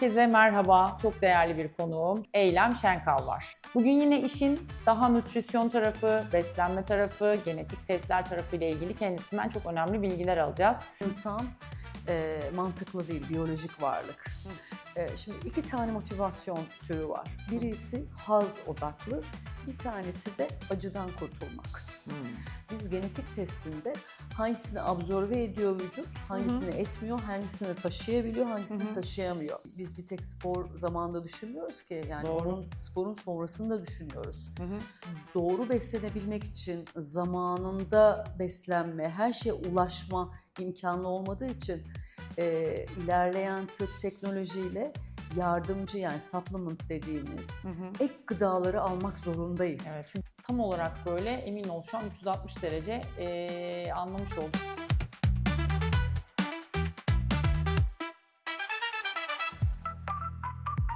Herkese merhaba. Çok değerli bir konuğum Eylem Şenkal var. Bugün yine işin daha nütrisyon tarafı, beslenme tarafı, genetik testler tarafı ile ilgili kendisinden çok önemli bilgiler alacağız. İnsan e, mantıklı değil, biyolojik varlık. E, şimdi iki tane motivasyon türü var. Birisi haz odaklı, bir tanesi de acıdan kurtulmak. Biz genetik testinde hangisini absorbe ediyor vücut, hangisini etmiyor, hangisini taşıyabiliyor, hangisini Hı hı. taşıyamıyor. Biz bir tek spor zamanında düşünmüyoruz ki yani Doğru. onun sporun sonrasını da düşünüyoruz. Doğru beslenebilmek için zamanında beslenme, her şeye ulaşma imkanı olmadığı için e, ilerleyen tıp teknolojiyle yardımcı yani supplement dediğimiz ek gıdaları almak zorundayız. Evet. Tam olarak böyle emin ol şu an 360 derece eee, anlamış olduk.